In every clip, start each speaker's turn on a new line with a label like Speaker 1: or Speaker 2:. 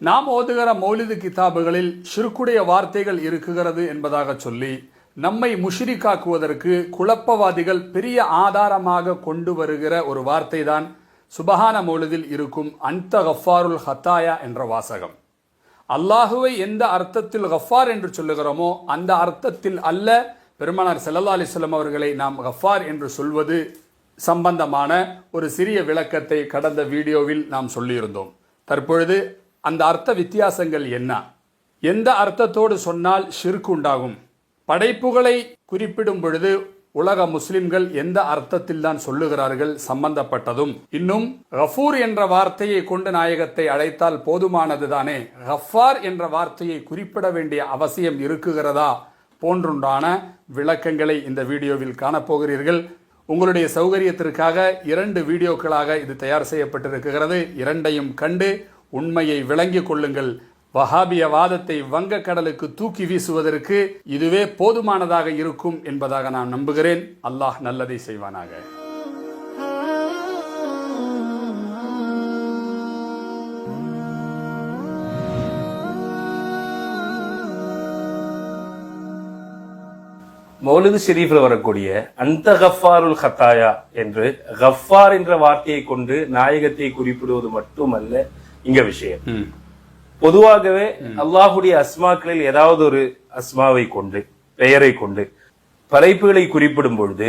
Speaker 1: நாம் ஓதுகிற மௌலிது கிதாபுகளில் ஷிருக்குடைய வார்த்தைகள் இருக்குகிறது என்பதாக சொல்லி நம்மை முஷிரிக்காக்குவதற்கு குழப்பவாதிகள் பெரிய ஆதாரமாக கொண்டு வருகிற ஒரு வார்த்தை தான் சுபஹான மௌலிதில் இருக்கும் அந்த கஃபாருல் ஹத்தாயா என்ற வாசகம். அல்லாஹுவை எந்த அர்த்தத்தில் கஃபார் என்று சொல்லுகிறோமோ அந்த அர்த்தத்தில் அல்ல. பெருமானார் ஸல்லல்லாஹு அலிஸ்லம் அவர்களை நாம் கஃபார் என்று சொல்வது சம்பந்தமான ஒரு சிறிய விளக்கத்தை கடந்த வீடியோவில் நாம் சொல்லியிருந்தோம். தற்பொழுது அந்த அர்த்த வித்தியாசங்கள் என்ன? எந்த அர்த்தத்தோடு சொன்னால் ஷிர்க் உண்டாகும்? படைப்புகளை குறிப்பிடும் பொழுது உலக முஸ்லிம்கள் எந்த அர்த்தத்தில் தான் சொல்லுகிறார்கள் சம்பந்தப்பட்டதும்? இன்னும் கஃபூர் என்ற வார்த்தையை கொண்டு நாயகத்தை அழைத்தால் போதுமானது தானே கஃபார் என்ற வார்த்தையை குறிப்பிட வேண்டிய அவசியம் இருக்குகிறதா? போன்றுண்டான விளக்கங்களை இந்த வீடியோவில் காணப்போகிறீர்கள். உங்களுடைய சௌகரியத்திற்காக இரண்டு வீடியோக்களாக இது தயார் செய்யப்பட்டிருக்கிறது. இரண்டையும் கண்டு உண்மையை விளங்கிக் கொள்ளுங்கள். வஹாபிய வாதத்தை வங்க கடலுக்கு தூக்கி வீசுவதற்கு இதுவே போதுமானதாக இருக்கும் என்பதாக நான் நம்புகிறேன். அல்லாஹ் நல்லதை செய்வானாக.
Speaker 2: மௌலிது ஷெரீஃபில் வரக்கூடிய அந்த கஃபாருல் ஹத்தாயா என்று கஃபார் என்ற வார்த்தையை கொண்டு நாயகத்தை குறிப்பிடுவது மட்டுமல்ல இங்க விஷயம். பொதுவாகவே அல்லாஹுடைய அஸ்மாக்களில் ஏதாவது ஒரு அஸ்மாவை கொண்டு பெயரை கொண்டு படைப்புகளை குறிப்பிடும் பொழுது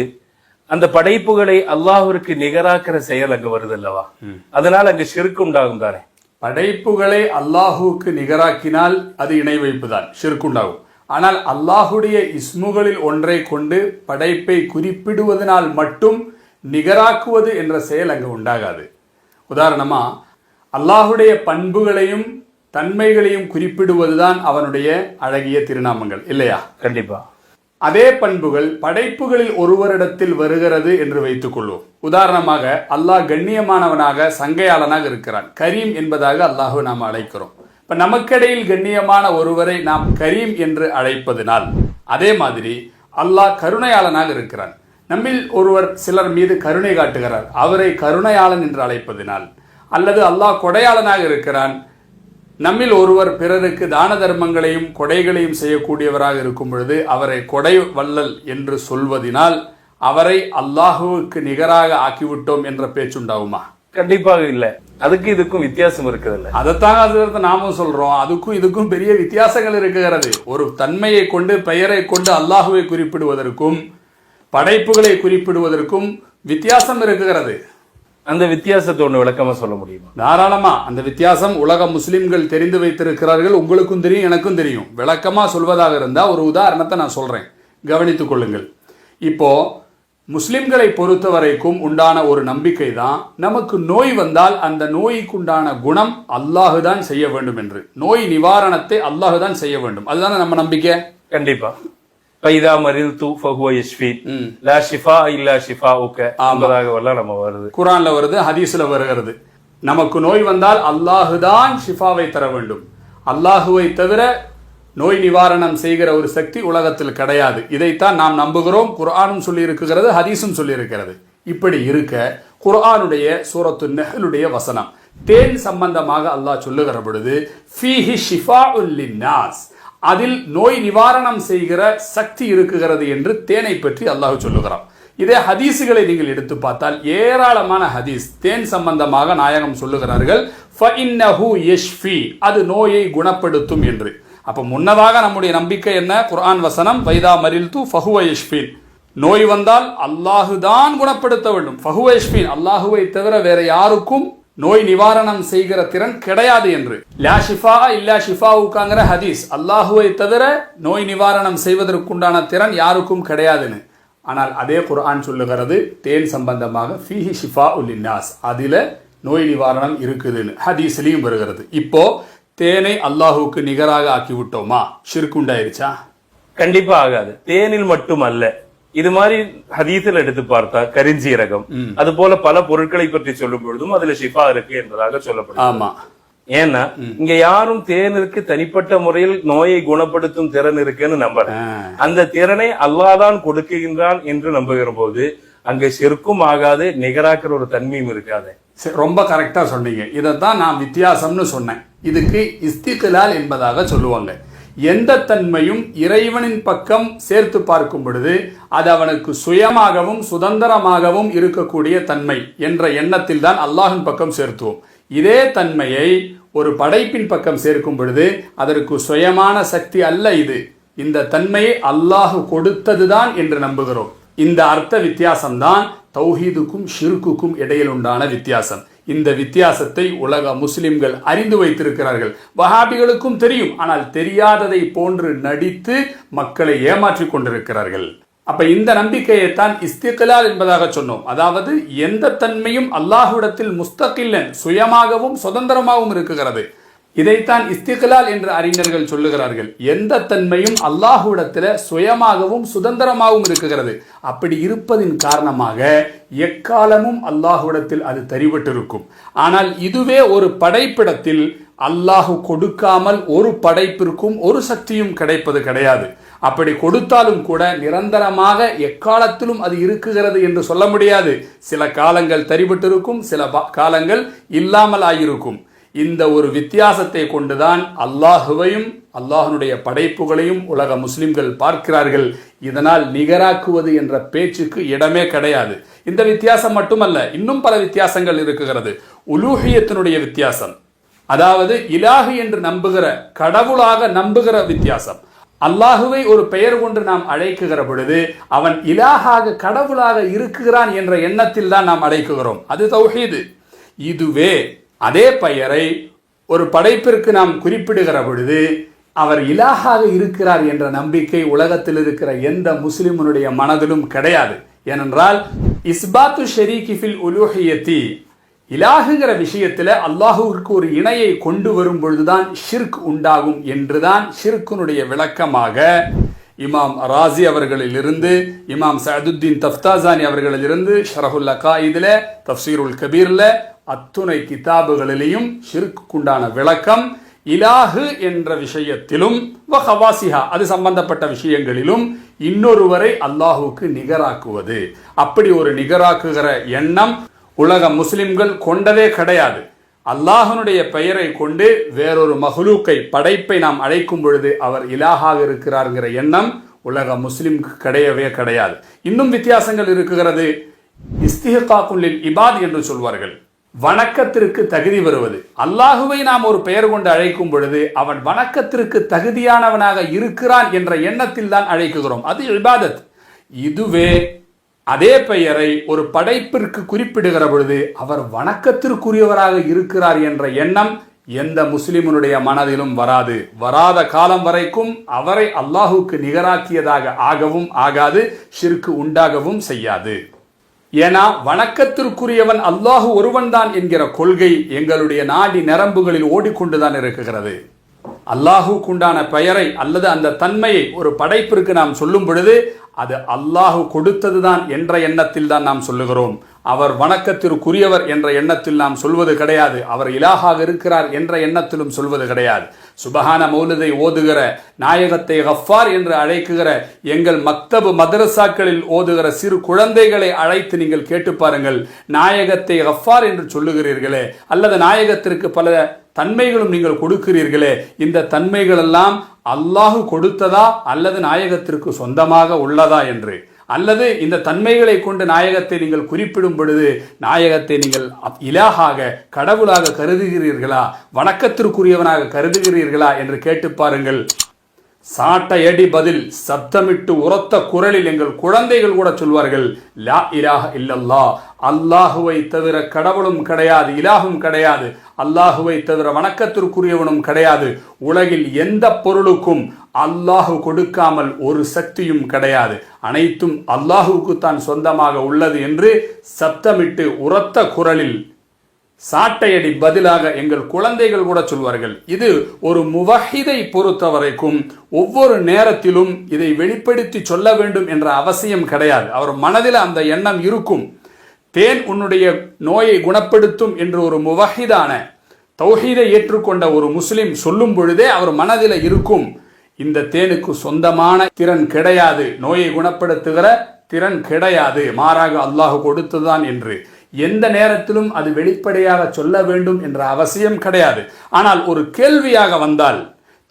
Speaker 2: அந்த படைப்புகளை அல்லாஹ்விற்கு நிகராக்கிற செயல் அங்கு வருது அல்லவா? அதனால் அங்கு ஷிர்க் உண்டாகும் தானே
Speaker 1: படைப்புகளை அல்லாஹுவுக்கு நிகராக்கினால் அது இணை வைப்புதான் ஷிர்குண்டாகும் ஆனால் அல்லாஹுடைய இஸ்முகளில் ஒன்றை கொண்டு படைப்பை குறிப்பிடுவதனால் மட்டும் நிகராக்குவது என்ற செயல் அங்கு உண்டாகாது. உதாரணமா அல்லாஹுடைய பண்புகளையும் தன்மைகளையும் குறிப்பிடுவதுதான் அவனுடைய அழகிய திருநாமங்கள் இல்லையா?
Speaker 2: கண்டிப்பா.
Speaker 1: அதே பண்புகள் படைப்புகளில் ஒருவரிடத்தில் வருகிறது என்று வைத்துக் கொள்வோம். உதாரணமாக அல்லாஹ் கண்ணியமானவனாக சங்கையாளனாக இருக்கிறான். கரீம் என்பதாக அல்லாஹ் நாம் அழைக்கிறோம். இப்ப நமக்கிடையில் கண்ணியமான ஒருவரை நாம் கரீம் என்று அழைப்பதனால் அதே மாதிரி அல்லாஹ் கருணையாளனாக இருக்கிறான். நம்மில் ஒருவர் சிலர் மீது கருணை காட்டுகிறார். அவரை கருணையாளன் என்று அழைப்பதினால் அல்லது அல்லாஹ் கொடையாளனாக இருக்கிறான். நம்மில் ஒருவர் பிறருக்கு தான தர்மங்களையும் கொடைகளையும் செய்யக்கூடியவராக இருக்கும் பொழுது அவரை கொடை வள்ளல் என்று சொல்வதினால் அவரை அல்லாஹுவுக்கு நிகராக ஆக்கிவிட்டோம் என்ற பேச்சுண்டாகுமா?
Speaker 2: கண்டிப்பாக இல்ல. அதுக்கு இதுக்கும் வித்தியாசம் இருக்குதுல்ல.
Speaker 1: அதைத்தான் அது நாமும் சொல்றோம். அதுக்கும் இதுக்கும் பெரிய வித்தியாசங்கள் இருக்குகிறது. ஒரு தன்மையை கொண்டு பெயரை கொண்டு அல்லாஹுவை குறிப்பிடுவதற்கும் படைப்புகளை குறிப்பிடுவதற்கும் வித்தியாசம் இருக்குகிறது
Speaker 2: அந்த வித்தியாசத்தை ஒண்ணு விளக்கமா சொல்ல முடியுமா?
Speaker 1: தாராளமா. அந்த வித்தியாசம் உலக முஸ்லிம்கள் தெரிந்து வைத்திருக்கிறார்கள். உங்களுக்கும் தெரியும் எனக்கும் தெரியும். விளக்கமா சொல்வதாக இருந்தா ஒரு உதாரணத்தை நான் சொல்றேன். கவனித்துக் கொள்ளுங்கள். இப்போ முஸ்லிம்களை பொறுத்த வரைக்கும் உண்டான ஒரு நம்பிக்கை தான் நமக்கு நோய் வந்தால் அந்த நோய்க்குண்டான குணம் அல்லாஹு தான் செய்ய வேண்டும் என்று. நோய் நிவாரணத்தை அல்லாஹு தான் செய்ய வேண்டும். அதுதானே நம்ம நம்பிக்கை?
Speaker 2: கண்டிப்பா. பைதா மரில் தூ ஃபஹுவ யஷ்ஃபி. லா ஷிஃபா இல்லா ஷிஃபா உக்க என்பதாகவெல்லாம் நம்ம வருது.
Speaker 1: குரான்ல வருது ஹதீஸ்ல வருகிறது. நமக்கு நோய் வந்தால் அல்லாஹுதான் ஷிஃபாவை தர வேண்டும். அல்லாஹுவை தவிர நோய் நிவாரணம் செய்கிற ஒரு சக்தி உலகத்தில் கிடையாது. இதைத்தான் நாம் நம்புகிறோம். குர்ஆனும் சொல்லி இருக்கிறது ஹதீஸும் சொல்லி இருக்கிறது இப்படி இருக்க குர்ஆனுடைய சூரத்து நெஹலுடைய வசனம். தேன் சம்பந்தமாக அல்லாஹ் சொல்லுகிற பொழுது ஃபீஹி ஷிஃபாஉல் லின்னாஸ். அதில் நோய் நிவாரணம் செய்கிற சக்தி இருக்குகிறது என்று தேனை பற்றி அல்லாஹ் சொல்லுகிறான். இதே ஹதீஸுகளை நீங்கள் எடுத்து பார்த்தால் ஏராளமான ஹதீஸ் தேன் சம்பந்தமாக நாயகம் சொல்லுகிறார்கள் யஷ்ஃபி அது நோயை குணப்படுத்தும் என்று. அப்ப முன்னதாக நம்முடைய நம்பிக்கை என்ன? குர்ஆன் வசனம் வைதா மரில் தூ ஃபஹுவ நோய் வந்தால் அல்லாஹு தான் குணப்படுத்த வேண்டும். ஃபஹுவ அல்லாஹுவை தவிர வேற யாருக்கும் நோய் நிவாரணம் செய்கிற திறன் கிடையாது என்று. லா ஷிஃபா இல்லா ஷிஃபாவுக்காங்கிற ஹதீஸ். அல்லாஹுவை தவிர நோய் நிவாரணம் செய்வதற்குண்டான திறன் யாருக்கும் கிடையாதுன்னு. ஆனால் அதே குர்ஆன் சொல்லுகிறது தேன் சம்பந்தமாக ஃபீஹி ஷிஃபா உல்லின்னாஸ் அதில் நோய் நிவாரணம் இருக்குதுன்னு ஹதீஸ்லையும் வருகிறது. இப்போ தேனை அல்லாஹுவுக்கு நிகராக ஆக்கி விட்டோமா
Speaker 2: கண்டிப்பாக ஆகாது. தேனில் மட்டும் அல்ல இது மாதிரி ஹதீஸில் எடுத்து பார்த்தா கரிஞ்சீரகம். அது போல பல பொருட்களை பற்றி சொல்லும் பொழுதும் அதுல ஷிஃபா இருக்கு என்பதாக சொல்லப்படுது
Speaker 1: ஆமா.
Speaker 2: ஏன்னா இங்க யாரும் தேனிற்கு தனிப்பட்ட முறையில் நோயை குணப்படுத்தும் திறன் இருக்குன்னு நம்பல. அந்த திறனை அல்லாதான் கொடுக்குகின்றான் என்று நம்புகிற போது அங்க செருக்கும் ஆகாது நிகராக்கிற ஒரு தன்மையும் இருக்காது.
Speaker 1: ரொம்ப கரெக்டா சொன்னீங்க. இதைத்தான் நான் வித்தியாசம்னு சொன்னேன். இதுக்கு இஸ்திகலால் என்பதாக சொல்லுவாங்க. எந்த தன்மையும் இறைவனின் பக்கம் சேர்த்து பார்க்கும் பொழுது அது அவனுக்கு சுயமாகவும் சுதந்திரமாகவும் இருக்கக்கூடிய தன்மை என்ற எண்ணத்தில் தான் அல்லாஹின் பக்கம் சேர்த்துவோம். இதே தன்மையை ஒரு படைப்பின் பக்கம் சேர்க்கும் பொழுது அதற்கு சுயமான சக்தி அல்ல இது. இந்த தன்மையை அல்லாஹு கொடுத்ததுதான் என்று நம்புகிறோம். இந்த அர்த்த வித்தியாசம்தான் தௌஹீதுக்கும் ஷிருக்குக்கும் இடையில் உண்டான வித்தியாசம். இந்த வித்தியாசத்தை உலக முஸ்லிம்கள் அறிந்து வைத்திருக்கிறார்கள். வஹாபிகளுக்கும் தெரியும். ஆனால் தெரியாததை போன்று நடித்து மக்களை ஏமாற்றிக் கொண்டிருக்கிறார்கள். அப்ப இந்த நம்பிக்கையைத்தான் இஸ்திகலால் என்பதாக சொன்னோம். அதாவது எந்த தன்மையும் அல்லாஹுடத்தில் முஸ்தகில்லன் சுயமாகவும் சுதந்திரமாகவும் இருக்குகிறது இதைத்தான் இஸ்திகலால் என்று அறிஞர்கள் சொல்லுகிறார்கள். எந்த தன்மையும் அல்லாஹுடத்தில் சுயமாகவும் சுதந்திரமாகவும் இருக்குகிறது அப்படி இருப்பதின் காரணமாக எக்காலமும் அல்லாஹுடத்தில் அது தரிபட்டிருக்கும் ஆனால் இதுவே ஒரு படைப்பிடத்தில் அல்லாஹு கொடுக்காமல் ஒரு படைப்பிற்கும் ஒரு சக்தியும் கிடைப்பது கிடையாது. அப்படி கொடுத்தாலும் கூட நிரந்தரமாக எக்காலத்திலும் அது இருக்குகிறது என்று சொல்ல முடியாது. சில காலங்கள் தரிபட்டிருக்கும் சில காலங்கள் இல்லாமல் ஆகியிருக்கும் இந்த ஒரு வித்தியாசத்தை கொண்டுதான் அல்லாஹுவையும் அல்லாஹனுடைய படைப்புகளையும் உலக முஸ்லிம்கள் பார்க்கிறார்கள். இதனால் நிகராக்குவது என்ற பேச்சுக்கு இடமே கிடையாது. இந்த வித்தியாசம் மட்டுமல்ல இன்னும் பல வித்தியாசங்கள் இருக்குகிறது உலூஹியத்தினுடைய வித்தியாசம். அதாவது இலாஹு என்று நம்புகிற கடவுளாக நம்புகிற வித்தியாசம். அல்லாஹுவை ஒரு பெயர் கொண்டு நாம் அழைக்குகிற பொழுது அவன் இலாகாக கடவுளாக இருக்குகிறான் என்ற எண்ணத்தில் தான் நாம் அழைக்குகிறோம். அது தௌஹீது. இதுவே அதே பெயரை ஒரு படைப்பிற்கு நாம் குறிப்பிடுகிற பொழுது அவர் இலாகாக இருக்கிறார் என்ற நம்பிக்கை உலகத்தில் இருக்கிற எந்த முஸ்லிமனுடைய மனதிலும் கிடையாது. ஏனென்றால் இஸ்பாத்து ஷெரீகி ஃபில் உலூஹியத்தி இலாகுங்கிற விஷயத்துல அல்லாஹுவிற்கு ஒரு இணையை கொண்டு வரும் பொழுதுதான் ஷிர்க் உண்டாகும் என்றுதான் ஷிர்க்குனுடைய விளக்கமாக இமாம் ராசி அவர்களிலிருந்து இமாம் சதுத்தீன் தஃப்தாசானி அவர்களிலிருந்து ஷரஹுல் அகா இதில் தஃசீருல் கபீர்ல அத்துணை கிதாபுகளிலேயும் ஷிர்க்குண்டான விளக்கம் இலாஹு என்ற விஷயத்திலும் வஹவாசிஹா அது சம்பந்தப்பட்ட விஷயங்களிலும் இன்னொருவரை அல்லாஹுக்கு நிகராக்குவது. அப்படி ஒரு நிகராக்குகிற எண்ணம் உலக முஸ்லிம்கள் கொண்டதே கிடையாது. அல்லாஹனுடைய பெயரை கொண்டு வேறொரு மஹ்லூக்கை படைப்பை நாம் அழைக்கும் பொழுது அவர் இலாகாக இருக்கிறார்ங்கிற எண்ணம் உலக முஸ்லிம்க்கு கிடையவே கிடையாது. இன்னும் வித்தியாசங்கள் இருக்குகிறது இஸ்திஹாக்குள்ளில் இபாத் என்று சொல்வார்கள். வணக்கத்திற்கு தகுதி வருவது. அல்லாஹுவை நாம் ஒரு பெயர் கொண்டு அழைக்கும் பொழுது அவன் வணக்கத்திற்கு தகுதியானவனாக இருக்கிறான் என்ற எண்ணத்தில் தான் அழைக்குகிறோம் அது இபாதத். இதுவே அதே பெயரை ஒரு படைப்பிற்கு குறிப்பிடுகிற பொழுது அவர் வணக்கத்திற்குரியவராக இருக்கிறார் என்ற எண்ணம் எந்த முஸ்லிமனுடைய மனதிலும் வராது. வராத காலம் வரைக்கும் அவரை அல்லாஹுக்கு நிகராக்கியதாக ஆகவும் ஆகாது ஷிற்கு உண்டாகவும் செய்யாது. ஏன்னா வணக்கத்திற்குரியவன் அல்லாஹு ஒருவன்தான் என்கிற கொள்கை எங்களுடைய நாடி நரம்புகளில் ஓடிக்கொண்டுதான் இருக்குகிறது அல்லாஹுக்குண்டான பெயரை அல்லது அந்த தன்மையை ஒரு படைப்பிற்கு நாம் சொல்லும் பொழுது அது அல்லாஹு கொடுத்ததுதான் என்ற எண்ணத்தில் தான் நாம் சொல்லுகிறோம். அவர் வணக்கத்திற்குரியவர் என்ற எண்ணத்தில் நாம் சொல்வது கிடையாது. அவர் இலாகாக இருக்கிறார் என்ற எண்ணத்திலும் சொல்வது கிடையாது. சுபஹான மௌலதை ஓதுகிற நாயகத்தை ஹஃபார் என்று அழைக்குகிற எங்கள் மக்தபு மதரசாக்களில் ஓதுகிற சிறு குழந்தைகளை அழைத்து நீங்கள் கேட்டு பாருங்கள். நாயகத்தை ஹஃபார் என்று சொல்லுகிறீர்களே அல்லது நாயகத்திற்கு பல தன்மைகளும் நீங்கள் கொடுக்கிறீர்களே இந்த தன்மைகள் எல்லாம் அல்லாஹு கொடுத்ததா அல்லது நாயகத்திற்கு சொந்தமாக உள்ளதா என்று. அல்லது இந்த தன்மைகளை கொண்டு நாயகத்தை நீங்கள் குறிப்பிடும் பொழுது நாயகத்தை நீங்கள் அப்- இலாகாக கடவுளாக கருதுகிறீர்களா? வணக்கத்திற்குரியவனாக கருதுகிறீர்களா? என்று கேட்டு பாருங்கள். சாட்டையடி பதில் சப்தமிட்டு உரத்த குரலில் எங்கள் குழந்தைகள் கூட சொல்வார்கள் லா இலாஹ இல்லல்லா அல்லாஹுவை தவிர கடவுளும் கிடையாது இலாகும் கிடையாது அல்லாஹுவை தவிர வணக்கத்திற்குரியவனும் கிடையாது உலகில் எந்த பொருளுக்கும் அல்லாஹு கொடுக்காமல் ஒரு சக்தியும் கிடையாது அனைத்தும் அல்லாஹுவுக்கு தான் சொந்தமாக உள்ளது என்று சப்தமிட்டு உரத்த குரலில் சாட்டையடி பதிலாக எங்கள் குழந்தைகள் கூட சொல்வார்கள். இது ஒரு முவஹிதை பொறுத்த வரைக்கும் ஒவ்வொரு நேரத்திலும் இதை வெளிப்படுத்தி சொல்ல வேண்டும் என்ற அவசியம் கிடையாது. அவர் மனதில் அந்த எண்ணம் இருக்கும். தேன் உன்னுடைய நோயை குணப்படுத்தும் என்று ஒரு முவஹிதான தௌஹீதை ஏற்றுக்கொண்ட ஒரு முஸ்லிம் சொல்லும் பொழுதே அவர் மனதில் இருக்கும். இந்த தேனுக்கு சொந்தமான திறன் கிடையாது. நோயை குணப்படுத்துகிற திறன் கிடையாது. மாறாக அல்லாஹ் கொடுத்துதான் என்று. எந்த நேரத்திலும் அது வெளிப்படையாக சொல்ல வேண்டும் என்ற அவசியம் கிடையாது. ஆனால் ஒரு கேள்வியாக வந்தால்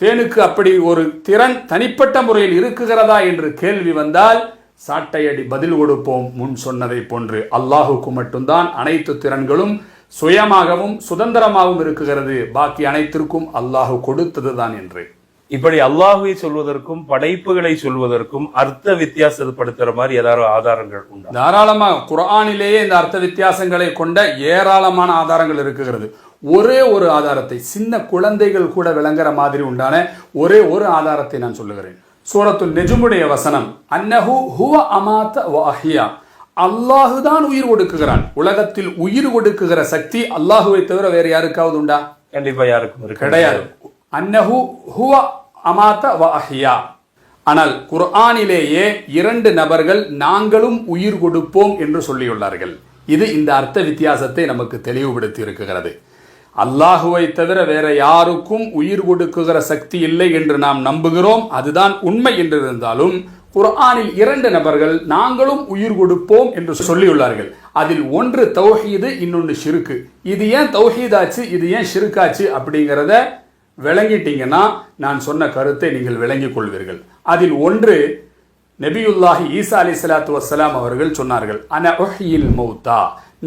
Speaker 1: தேனுக்கு அப்படி ஒரு திறன் தனிப்பட்ட முறையில் இருக்குகிறதா என்று கேள்வி வந்தால் சாட்டையடி பதில் கொடுப்போம் முன் சொன்னதை போன்று. அல்லாஹுக்கு மட்டும்தான் அனைத்து திறன்களும் சுயமாகவும் சுதந்திரமாகவும் இருக்குகிறது பாக்கி அனைத்திற்கும் அல்லாஹு கொடுத்ததுதான் என்று.
Speaker 2: இப்படி அல்லாஹுவை சொல்வதற்கும் படைப்புகளை சொல்வதற்கும் அர்த்த வித்தியாசப்படுத்துற மாதிரி ஏதாவது ஆதாரங்கள் உண்டா?
Speaker 1: தாராளமா குர்ஆனிலேயே இந்த அர்த்த வித்தியாசங்களை கொண்ட ஏராளமான ஆதாரங்கள் இருக்குகிறது ஒரே ஒரு ஆதாரத்தை சின்ன குழந்தைகள் கூட விளங்குற மாதிரி உண்டான ஒரே ஒரு ஆதாரத்தை நான் சொல்லுகிறேன். சூரத்துல் நெஜுமுடைய வசனம் அன்னஹு ஹுவ அமாத்த வாஹியா அல்லாஹுதான் உயிர் கொடுக்குகிறான் உலகத்தில் உயிர் கொடுக்குகிற சக்தி அல்லாஹுவை தவிர வேற யாருக்காவது உண்டா?
Speaker 2: கண்டிப்பா யாருக்கும்
Speaker 1: கிடையாது. அன்னஹு ஹுவ அமாத்த வஹியா ஆனால் குர்ஆனிலேயே இரண்டு நபர்கள் நாங்களும் உயிர் கொடுப்போம் என்று சொல்லியுள்ளார்கள். இது இந்த அர்த்த வித்தியாசத்தை நமக்கு தெளிவுபடுத்தி இருக்கிறது. அல்லாஹுவை தவிர வேற யாருக்கும் உயிர் கொடுக்குகிற சக்தி இல்லை என்று நாம் நம்புகிறோம். அதுதான் உண்மை என்று இருந்தாலும் குர்ஆனில் இரண்டு நபர்கள் நாங்களும் உயிர் கொடுப்போம் என்று சொல்லியுள்ளார்கள். அதில் ஒன்று தௌஹீது இன்னொன்று ஷிருக்கு. இது ஏன் தௌஹீதாச்சு இது ஏன் ஷிருக்காச்சு அப்படிங்கிறத விளங்கிட்டீங்கன்னா நான் சொன்ன கருத்தை நீங்கள் விளங்கிக் கொள்வீர்கள். அதில் ஒன்று நபியுல்லாஹி ஈசா அலி சலாத்து வசலாம் அவர்கள் சொன்னார்கள் அன உஹ்யில் மௌத்தா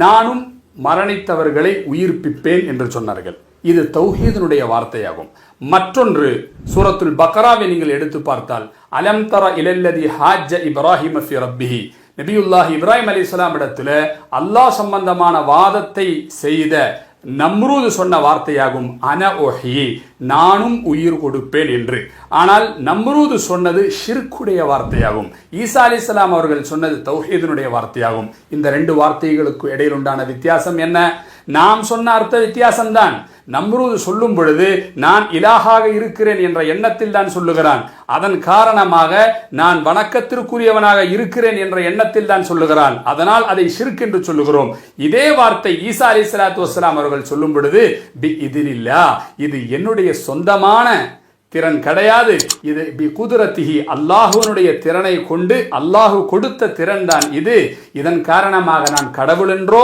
Speaker 1: நானும் மரணித்தவர்களை உயிர்ப்பிப்பேன் என்று சொன்னார்கள். இது தௌஹீதனுடைய வார்த்தையாகும். மற்றொன்று சூரத்துல் பக்ராவை நீங்கள் எடுத்து பார்த்தால் அலம் தர இலல்லதி ஹாஜ இப்ராஹிம் ரப்பிஹி நபியுல்லாஹி இப்ராஹிம் அலைஹிஸ்ஸலாம் இடத்துல அல்லாஹ் சம்பந்தமான வாதத்தை செய்த நம்ரூது சொன்ன வார்த்தையாகும் அன ஒஹி நானும் உயிர் கொடுப்பேன் என்று. ஆனால் நம்ரூது சொன்னது ஷிர்க்குடைய வார்த்தையாகும். ஈசா அலிஸ்லாம் அவர்கள் சொன்னது தௌஹீதனுடைய வார்த்தையாகும். இந்த ரெண்டு வார்த்தைகளுக்கு இடையில் உண்டான வித்தியாசம் என்ன? நாம் சொன்ன அர்த்த வித்தியாசம்தான். நம்ரூது சொல்லும் பொழுது நான் இலாகாக இருக்கிறேன் என்ற எண்ணத்தில் தான் சொல்லுகிறான். அதன் காரணமாக நான் வணக்கத்திற்குரியவனாக இருக்கிறேன் என்ற எண்ணத்தில் தான் சொல்லுகிறான். அதனால் அதை ஷிர்க் என்று சொல்லுகிறோம். இதே வார்த்தை ஈசா அலி சலாத்து வஸ்லாம் அவர்கள் சொல்லும் பொழுது பி இதினில்லா இது என்னுடைய சொந்தமான திறன் கிடையாது. இது பி குதிரத்திகி அல்லாஹுவனுடைய திறனை கொண்டு அல்லாஹு கொடுத்த திறன் தான் இது. இதன் காரணமாக நான் கடவுள் என்றோ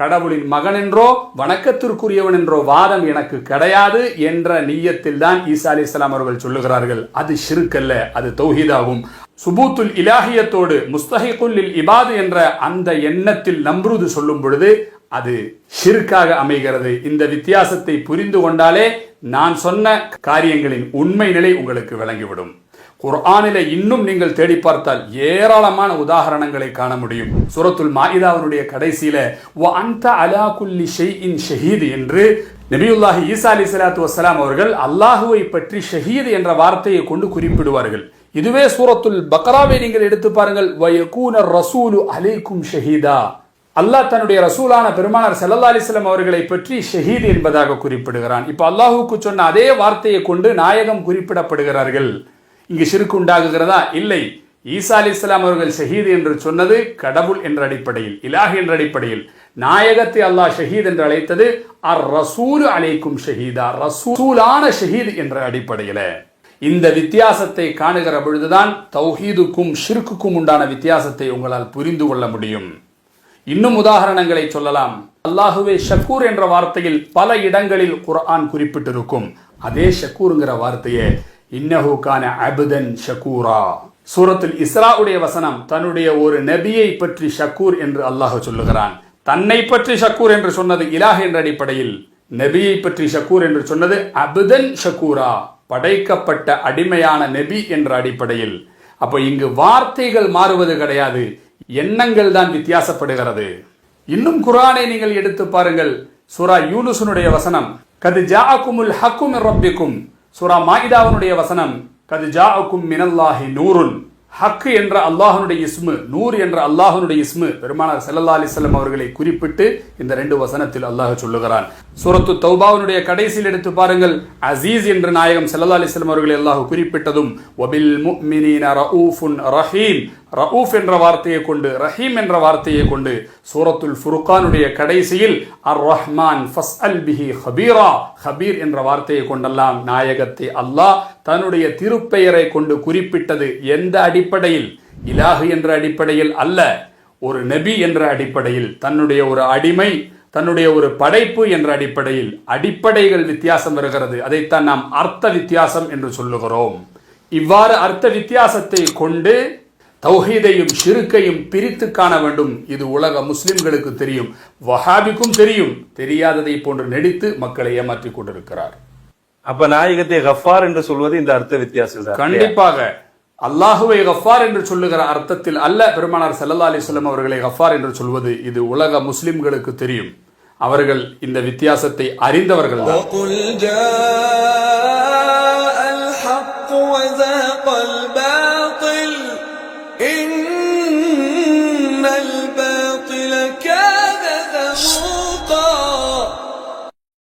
Speaker 1: கடவுளின் மகன் என்றோ வணக்கத்திற்குரியவன் என்றோ வாதம் எனக்கு கிடையாது என்ற நீயத்தில் தான் ஈசா அலி இஸ்லாம் அவர்கள் சொல்லுகிறார்கள். அது ஷிருக்கல்ல அது தௌஹீதாகும். சுபூத்துல் இலாஹியத்தோடு முஸ்தஹிகுல் இபாது என்ற அந்த எண்ணத்தில் நம்ருது சொல்லும் பொழுது அது ஷிருக்காக அமைகிறது. இந்த வித்தியாசத்தை புரிந்து கொண்டாலே நான் சொன்ன காரியங்களின் உண்மை நிலை உங்களுக்கு விளங்கிவிடும். குர்ஆனில இன்னும் நீங்கள் தேடி பார்த்தால் ஏராளமான உதாரணங்களை காண முடியும். சூரத்துல் மாயிதாவினுடைய கடைசியில வ அன்த அலா குல்லி ஷைஇன் ஷஹீத் என்று நபியுல்லாஹி ஈசா அலி சலாத்து வசலாம் அவர்கள் அல்லாஹுவை பற்றி ஷஹீத் என்ற வார்த்தையை கொண்டு குறிப்பிடுவார்கள். இதுவே சூரத்துல் பக்ராவை நீங்கள் எடுத்து பாருங்கள். வயகூன ரசூலு அலைக்கும் ஷஹீதா. அல்லாஹ் தன்னுடைய ரசூலான பெருமானார் செல்லல்லா அலைஹி அவர்களை பற்றி ஷஹீத் என்பதாக குறிப்பிடுகிறான். இப்போ அல்லாஹுக்கு சொன்ன அதே வார்த்தையை கொண்டு நாயகம் குறிப்பிடப்படுகிறார்கள். இங்கு சிறுக்கு உண்டாகுகிறதா இல்லை. ஈசா அலி இஸ்லாம் அவர்கள் ஷஹீத் என்று சொன்னது கடவுள் என்ற அடிப்படையில் இலாஹ் என்ற அடிப்படையில். நாயகத்தை அல்லாஹ் ஷஹீத் என்று அழைத்தது அர் ரசூல் அழைக்கும் ஷஹீதா ரசூலான ஷஹீத் என்ற அடிப்படையில். இந்த வித்தியாசத்தை காணுகிற பொழுதுதான் தௌஹீதுக்கும் ஷிர்க்குக்கும் உண்டான வித்தியாசத்தை உங்களால் புரிந்து கொள்ள முடியும். இன்னும் உதாரணங்களை சொல்லலாம். அல்லாஹுவே ஷக்கூர் என்ற வார்த்தையில் பல இடங்களில் குர்ஆன் குறிப்பிட்டிருக்கும். அதே ஷக்கூருங்கிற வார்த்தையை இன்னஹு அபுதன் ஷக்கூரா சூரத்தில் இஸ்ராவுடைய வசனம் தன்னுடைய ஒரு நபியை பற்றி ஷக்கூர் என்று அல்லாஹ் சொல்லுகிறான். தன்னை பற்றி ஷக்கூர் என்று சொன்னது இலாஹ் என்ற அடிப்படையில் நபியை பற்றி ஷக்கூர் என்று சொன்னது அபுதன் ஷக்கூரா படைக்கப்பட்ட அடிமையான நபி என்ற அடிப்படையில். அப்போ இங்கு வார்த்தைகள் மாறுவது கிடையாது எண்ணங்கள் தான் வித்தியாசப்படுகிறது. இன்னும் குரானை நீங்கள் எடுத்து பாருங்கள் சூரா யூனுசனுடைய வசனம் கது ஜாஅக்குமுல் ஹக்கும் ரப்பிக்கும் சூரா மாயிதாவனுடைய வசனம் கது ஜாஅக்கும் மினல்லாஹி நூருன். ஹக்கு என்ற அல்லாஹனுடைய இஸ்மு நூறு என்ற அல்லாஹனுடைய இஸ்மு பெருமானார் ஸல்லல்லாஹு அலிசல்லம் அவர்களை குறிப்பிட்டு இந்த ரெண்டு வசனத்தில் அல்லாஹ் சொல்லுகிறான். சூரத்து தௌபாவினுடைய கடைசியில் எடுத்து பாருங்கள் அசீஸ் என்ற நாயகம் ஸல்லல்லாஹு அலிஸ்லம் அவர்களை அல்லாஹ் குறிப்பிட்டதும் ஒபில் முஃமினீன ரஹீம். ரவுஃப் என்ற வார்த்தையை கொண்டு ரஹீம் என்ற வார்த்தையை கொண்டு சூரத்துல் ஃபுருக்கானுடைய கடைசியில் அர் ரஹ்மான் ஃபஸ் அல் பிஹி ஹபீரா ஹபீர் என்ற வார்த்தையை கொண்டெல்லாம் நாயகத்தை அல்லாஹ் தன்னுடைய திருப்பெயரை கொண்டு குறிப்பிட்டது எந்த அடிப்படையில்? இலாஹு என்ற அடிப்படையில் அல்ல ஒரு நபி என்ற அடிப்படையில் தன்னுடைய ஒரு அடிமை தன்னுடைய ஒரு படைப்பு என்ற அடிப்படையில் அடிப்படைகள் வித்தியாசம் வருகிறது. அதைத்தான் நாம் அர்த்த வித்தியாசம் என்று சொல்லுகிறோம். இவ்வாறு அர்த்த வித்தியாசத்தை கொண்டு தௌஹீதையும் ஷிருக்கையும் பிரித்து காண வேண்டும். இது உலக முஸ்லிம்களுக்கு தெரியும். வஹாபிக்கும் தெரியும். தெரியாததை போன்று நடித்து மக்களை ஏமாற்றிக் கொண்டிருக்கிறார்.
Speaker 2: அப்ப நாயகத்தை கஃபார் என்று சொல்வது இந்த அர்த்த வித்தியாசம் தான்.
Speaker 1: கண்டிப்பாக. அல்லாஹுவை கஃபார் என்று சொல்லுகிற அர்த்தத்தில் அல்ல. பெருமானார் ஸல்லல்லாஹு அலைஹி வஸல்லம் அவர்களை கஃபார் என்று சொல்வது இது உலக முஸ்லிம்களுக்கு தெரியும். அவர்கள் இந்த வித்தியாசத்தை அறிந்தவர்கள்